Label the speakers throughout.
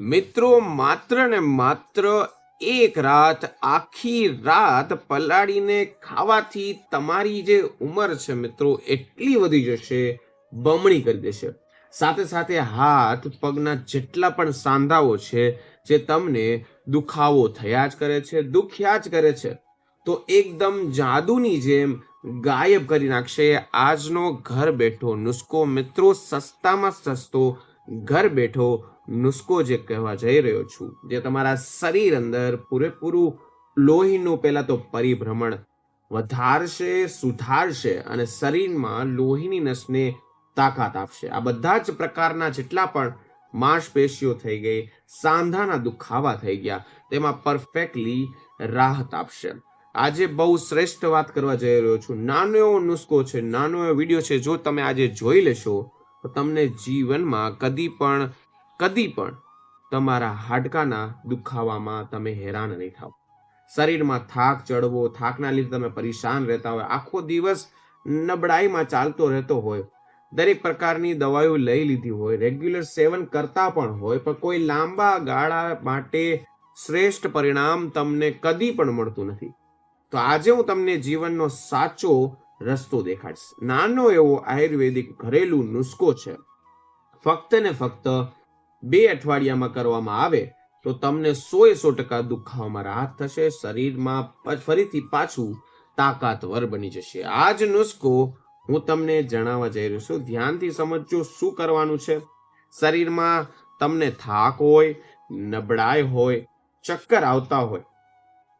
Speaker 1: મિત્રો, માત્ર ને માત્ર એક રાત, આખી રાત પલાળીને ખાવાથી તમારી જે ઉંમર છે મિત્રો, એટલી વધી જશે, બમણી કરી દેશે. સાથે સાથે હાથ પગના જેટલા પણ સાંધાઓ છે, જે તમને દુખાવો થયા જ કરે છે, દુખ્યા જ કરે છે, તો એકદમ જાદુની જેમ ગાયબ કરી નાખશે. આજનો ઘર બેઠો, નુસ્ખો મિત્રો, સસ્તામાં સસ્તો ઘર બેઠો નુસ્ખો જે કહેવા જઈ રહ્યો છું, જે તમારા શરીર અંદર પૂરેપૂરું લોહીનું પહેલાં તો પરિભ્રમણ વધારશે, સુધારશે અને શરીરમાં લોહીની નસને તાકાત આપશે. આ બધા જ પ્રકારના જેટલા પણ માંસપેશીઓ થઈ ગઈ, સાંધાના દુખાવા થઈ ગયા, તેમાં પરફેક્ટલી રાહત આપશે. આજે બહુ શ્રેષ્ઠ વાત કરવા જઈ રહ્યો છું. નાનો એવો નુસ્ખો છે, નાનો એવો વીડિયો છે, જો તમે આજે જોઈ લેશો તો તમને જીવનમાં કદી પણ કદી પણ તમારા હાડકાના દુખાવામાં તમે હેરાન નહીં થાવ. શરીરમાં થાક ચડવો, થાકના લીધે તમે પરેશાન રહેતા હોય, આખો દિવસ નબળાઈમાં ચાલતો રહેતો હોય, દરેક પ્રકારની દવાઓ લઈ લીધી હોય, રેગ્યુલર સેવન કરતા પણ હોય, પણ કોઈ લાંબા ગાળા માટે શ્રેષ્ઠ પરિણામ તમને કદી પણ મળતું નથી. તો આજે હું તમને જીવનનો સાચો રસ્તો દેખાડીશ. નાનો એવો આયુર્વેદિક ઘરેલું નુસ્ખો છે. ફક્ત ને ફક્ત બે અઠવાડિયામાં કરવામાં આવે તો તમને સો એ સો ટકા દુખાવામાં રાહત થશે, શરીરમાં ફરીથી પાછું તાકાતવર બની જશે. આ જ નુસ્ખો હું તમને જણાવવા જઈ રહ્યો છું. ધ્યાનથી સમજજો શું કરવાનું છે. શરીરમાં તમને થાક હોય, નબળાઈ હોય, ચક્કર આવતા હોય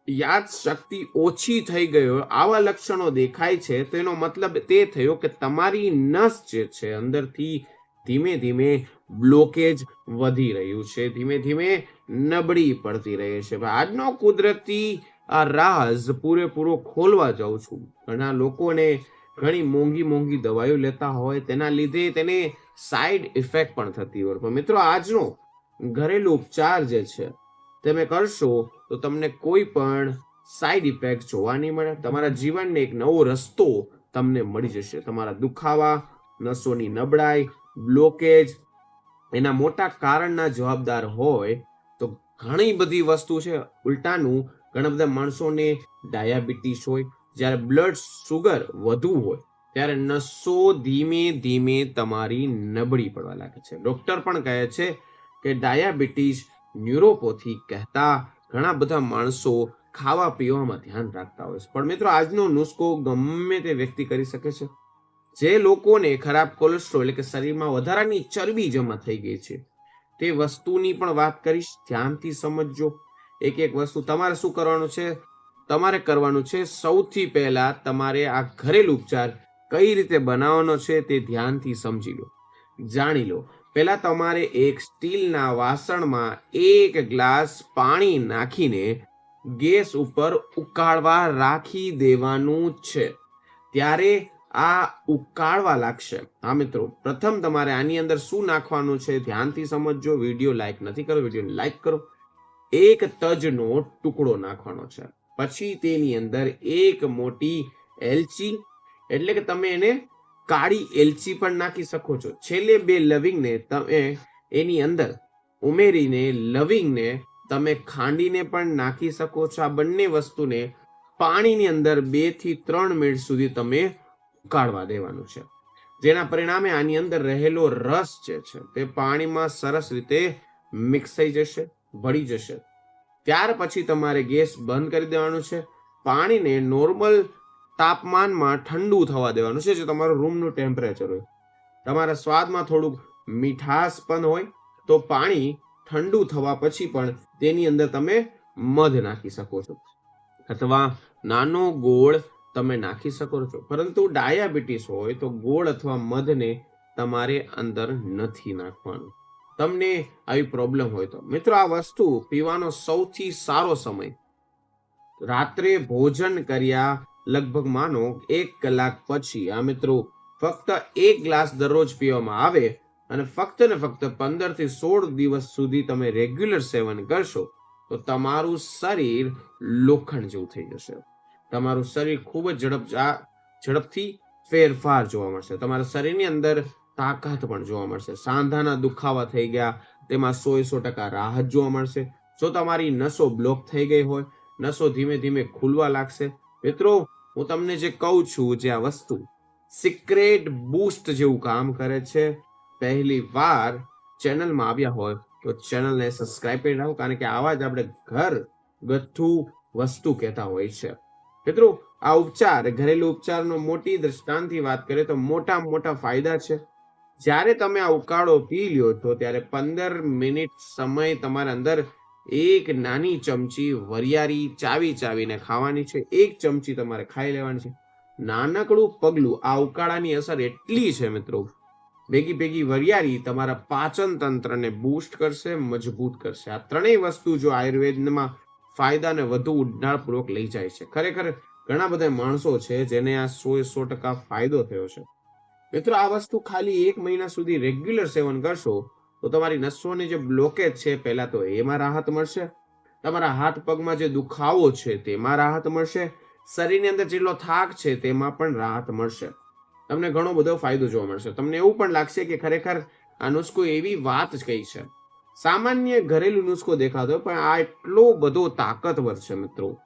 Speaker 1: યાદ શક્તિ ઓછી થઈ ગઈ હોય આવા લક્ષણો દેખાય છે, તેનો મતલબ તે થયો કે તમારી નસ જે છે અંદરથી ધીમે ધીમે બ્લોકેજ વધી રહ્યું છે, ધીમે ધીમે નબળી પડતી રહે છે. આજનો કુદરતી આ રાઝ પૂરેપૂરો ખોલવા જાઉં છું. ઘણા લોકોને ઘણી મોંઘી મોંઘી દવાઈઓ લેતા હોય, તેના લીધે તેને સાઈડ ઇફેક્ટ પણ થતી હોય. પણ મિત્રો, આજનો ઘરેલું ઉપચાર જે છે, તમે કરશો તો તમને કોઈ પણ સાઈડ ઇફેક્ટ જોવા નહીં મળે. તમારા જીવનને એક નવો રસ્તો તમને મળી જશે. તમારા દુખાવા, નસોની નબળાઈ બ્લોકેજ એના મોટા કારણના જવાબદાર હોય તો ઘણી બધી વસ્તુ છે. ઉલટાનું, ઘણા બધા માણસોને ડાયાબિટીસ હોય, જ્યારે બ્લડ સુગર વધુ હોય, ત્યારે નસો ધીમે ધીમે તમારી નબળી પડવા લાગે છે. ડોક્ટર પણ કહે છે કે ડાયાબિટીસ ન્યુરોપોથી કહેતા ઘણા બધા માણસો ખાવા પીવામાં ધ્યાન રાખતા હોય છે. પણ મિત્રો, આજનો નુસ્ખો ગમે તે વ્યક્તિ કરી શકે છે. જે લોકોને ખરાબ કોલેસ્ટ્રોલ એટલે કે શરીરમાં વધારાની ચરબી જમા થઈ ગઈ છે, તે વસ્તુની પણ વાત કરીશ. ધ્યાનથી સમજજો. એક એક વસ્તુ તમારે શું કરવાનું છે? તમારે કરવાનું છે, સૌથી પહેલા તમારે આ ઘરેલું ઉપચાર કઈ રીતે બનાવવાનો છે તે ધ્યાનથી સમજી લો. જાણી લો. પહેલા તમારે એક સ્ટીલના વાસણમાં એક ગ્લાસ પાણી નાખીને ગેસ ઉપર ઉકાળવા રાખી દેવાનું છે. ત્યારે આ ઉકાળવા લાગશે. હા, મિત્રો, પ્રથમ તમારે આની અંદર શું નાખવાનું છે ધ્યાનથી સમજજો. વીડિયો લાઈક નથી કરો, વિડીયોને લાઈક કરો. એક તજનો ટુકડો નાખવાનો છે. પછી તેની અંદર એક મોટી એલચી, એટલે કે તમે એને કાળી એલચી પણ નાખી શકો છો. છેલ્લે બે લવિંગને તમે એની અંદર ઉમેરીને લવિંગને તમે ખાંડીને પણ નાખી શકો છો. આ બંને વસ્તુને પાણીની અંદર બેથી ત્રણ મિનિટ સુધી તમે ઉકાળવા દેવાનું છે. જેના પરિણામે આની અંદર રહેલો રસ જે છે તે પાણીમાં સરસ રીતે મિક્સ થઈ જશે ભળી જશે. ત્યાર પછી તમારે ગેસ બંધ કરી દેવાનું છે. પાણીને નોર્મલ તાપમાનમાં ઠંડુ થવા દેવાનું છે, જે તમારું રૂમનું ટેમ્પરેચર હોય. તમારા સ્વાદમાં થોડુંક મીઠાશ પણ હોય, તો પાણી ઠંડુ થવા પછી પણ તેની અંદર તમે મધ નાખી શકો છો. અથવા નાનો ગોળ તમે નાખી શકો છો. પરંતુ ડાયાબિટીસ હોય, તો ગોળ અથવા મધને તમારે અંદર નથી નાખવાનું. તમને આવી પ્રોબ્લેમ હોય તો. મિત્રો, આ વસ્તુ પીવાનો સૌથી સારો સમય. રાત્રે ભોજન કર્યા લગભગ માનો એક કલાક પછી આ મિત્રો ફક્ત એક ગ્લાસ દરરોજ પીવામાં આવે અને ફક્ત ને ફક્ત પંદરથી સોળ દિવસ સુધી તમે રેગ્યુલર સેવન કરશો, તો તમારું શરીર લોખંડ જેવું થઈ જશે. તમારું શરીર ખૂબ જ ઝડપ ઝડપથી ફેરફાર જોવા મળશે. તમારા શરીરની અંદર તાકાત પણ જોવા મળશે. સાંધાના દુખાવા થઈ ગયા, તેમાં સો સો ટકા રાહત જોવા મળશે. જો તમારી નસો બ્લોક થઈ ગઈ હોય, નસો ધીમે ધીમે ખુલવા લાગશે મિત્રો, હું તમને જે કહું છું, જે આ વસ્તુ સિક્રેટ બૂસ્ટ જેવું કામ કરે છે. પહેલી વાર ચેનલમાં આવ્યા હોય તો ચેનલને સબસ્ક્રાઇબ કરી રાખો કારણ કે આવા જ આપણે ઘર ગથ્થુ વસ્તુ કહેતા હોય છે. મિત્રો, આ ઉપચાર, ઘરેલું ઉપચારનો મોટી દ્રષ્ટાંતથી વાત કરીએ તો મોટા મોટા ફાયદા છે. જ્યારે તમે આ ઉકાળો પી લ્યો છો ત્યારે પંદર મિનિટ સમય તમારા અંદર એક નાની ચમચી વરિયાળી ચાવી ચાવીને ખાવાની છે. એક ચમચી તમારે ખાઈ લેવાની છે. નાનકડું પગલું આ ઉકાળાની અસર એટલી છે મિત્રો. ભેગી ભેગી વરિયાળી તમારા પાચન તંત્રને બૂસ્ટ કરશે, મજબૂત કરશે. આ ત્રણેય વસ્તુ જો આયુર્વેદમાં ફાયદાને વધુ ઊંડાણપૂર્વક લઈ જાય છે. ખરેખર ઘણા બધા માણસો છે જેને આ સો સો ટકા ફાયદો થયો છે. મિત્રો, આ વસ્તુ ખાલી એક મહિના સુધી રેગ્યુલર સેવન કરશો તો તમારી નસોની જે બ્લોકેજ છે પહેલા તો એમાં રાહત મળશે. તમારા હાથ પગમાં જે દુખાવો છે તેમાં રાહત મળશે. શરીરની અંદર જેટલો થાક છે તેમાં પણ રાહત મળશે. તમને ઘણો બધો ફાયદો જોવા મળશે. તમને એવું પણ લાગશે કે ખરેખર આ નુસ્ખો એવી વાત જ કઈ છે. સામાન્ય ઘરેલુ નુસ્ખો દેખાતો, પણ આ એટલો બધો તાકાતવર છે મિત્રો.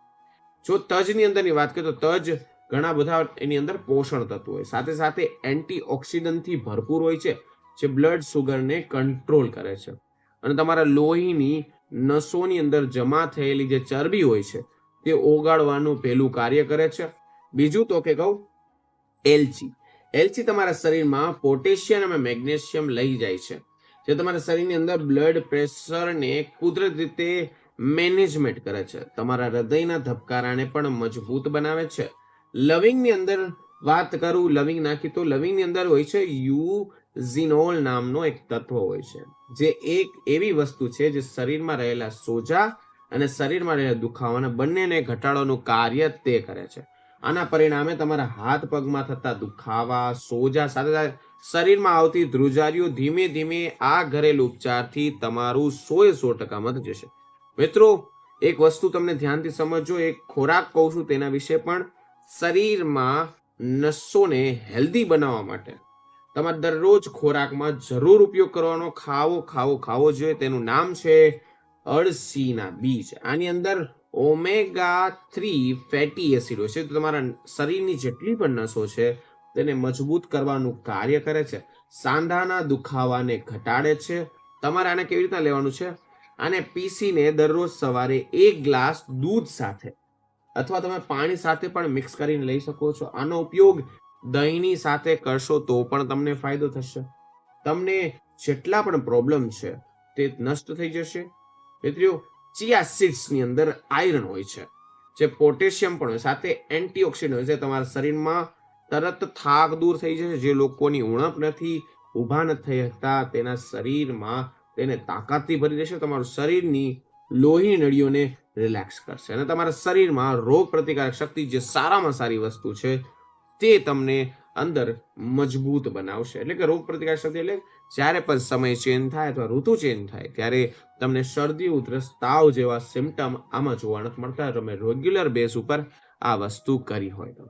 Speaker 1: જો તજની અંદરની વાત કરીએ તો તજ ઘણા બધા એની અંદર પોષણ તત્વો હોય. સાથે સાથે એન્ટીઓક્સિડન્ટથી ભરપૂર હોય છે. જે બ્લડ સુગરને કંટ્રોલ કરે છે. અને તમારા લોહીની નસોની અંદર જમા થયેલી જે ચરબી હોય છે, તે ઓગાળવાનું પહેલું કાર્ય કરે છે. બીજું તો કે કહું, એલચી. એલચી તમારા શરીરમાં પોટેશિયમ અને મેગ્નેશિયમ લઈ જાય છે. જે તમારા શરીરની અંદર બ્લડ પ્રેશરને કુદરત રીતે મેનેજમેન્ટ કરે છે. તમારા હૃદયના ધબકારાને પણ મજબૂત બનાવે છે. લવિંગની અંદર વાત કરું, લવિંગ નાખી તો લવિંગની અંદર હોય છે યુઝિનોલ નામનો એક તત્વ હોય છે, જે એક એવી વસ્તુ છે જે શરીરમાં રહેલા સોજા અને શરીરમાં રહેલા દુખાવાના બંનેને ઘટાડવાનું કાર્ય તે કરે છે. આના પરિણામે તમારા હાથ પગમાં થતા દુખાવા, સોજા સાથે સાથે શરીરમાં આવતી ધ્રુજારીઓ ધીમે ધીમે આ ઘરેલું ઉપચારથી તમારું સો સો ટકા મત જશે. મિત્રો, એક વસ્તુ તમને ધ્યાનથી સમજજો, એક ખોરાક કહું છું તેના વિશે પણ શરીરમાં નસોને હેલ્ધી બનાવવા માટે. તમારે દરરોજ ખોરાકમાં જરૂર ઉપયોગ કરવાનો ખાવો ખાવો ખાવો જોઈએ. તેનું નામ છે અળસીના બીજ. આની અંદર ઓમેગા થ્રી ફેટી એસિડ હોય છે. તો તમારા શરીરની જેટલી પણ નસો છે, તેને મજબૂત કરવાનું કાર્ય કરે છે. સાંધાના દુખાવાને ઘટાડે છે. તમારે આને કેવી રીતના લેવાનું છે? આને પીસીને દરરોજ સવારે એક ગ્લાસ દૂધ સાથે અથવા તમે પાણી સાથે પણ મિક્સ કરીને લઈ શકો છો. આનો ઉપયોગ દહીંની સાથે કરશો તો પણ તમને ફાયદો થશે. તમને જેટલા પણ પ્રોબ્લેમ છે તે નષ્ટ થઈ જશે. મિત્રો, ચિયા સીડ્સની અંદર આયરન હોય છે, જે પોટેશિયમ પણ હોય, સાથે એન્ટીઓક્સિડન્ટ હોય છે. તમારા શરીરમાં તરત થાક દૂર થઈ જશે, જે લોકોની ઉણપ નથી, ઊભા ન થઈ શકતા, તેના શરીરમાં તેને તાકાતથી ભરી દેશે, તમારું શરીરની લોહી નળીઓને રિલેક્સ કરશે. અને તમારા શરીરમાં રોગ પ્રતિકારક શક્તિ જે સારામાં સારી વસ્તુ છે તે તમને અંદર મજબૂત બનાવશે. એટલે કે રોગ પ્રતિકાર શક્તિ એટલે જ્યારે પણ સમય ચેન્જ થાય અથવા ઋતુ ચેન્જ થાય, ત્યારે તમને શરદી, ઉધરસ, તાવ જેવા સિમ્ટમ આમાં જોવા નથી મળતા. તમે રેગ્યુલર બેઝ ઉપર આ વસ્તુ કરી હોય તો.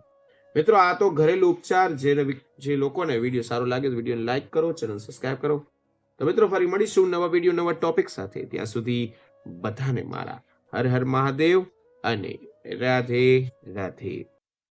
Speaker 1: મિત્રો, આ તો ઘરેલું ઉપચાર જે જે લોકોને વીડિયો સારો લાગે તો વિડીયોને લાઈક કરો ચેનલ સબસ્ક્રાઇબ કરો. તો મિત્રો, ફરી મળીશું નવા વીડિયો નવા ટોપિક સાથે. ત્યાં સુધી બધાને મારા હર હર મહાદેવ અને રાધે રાધે.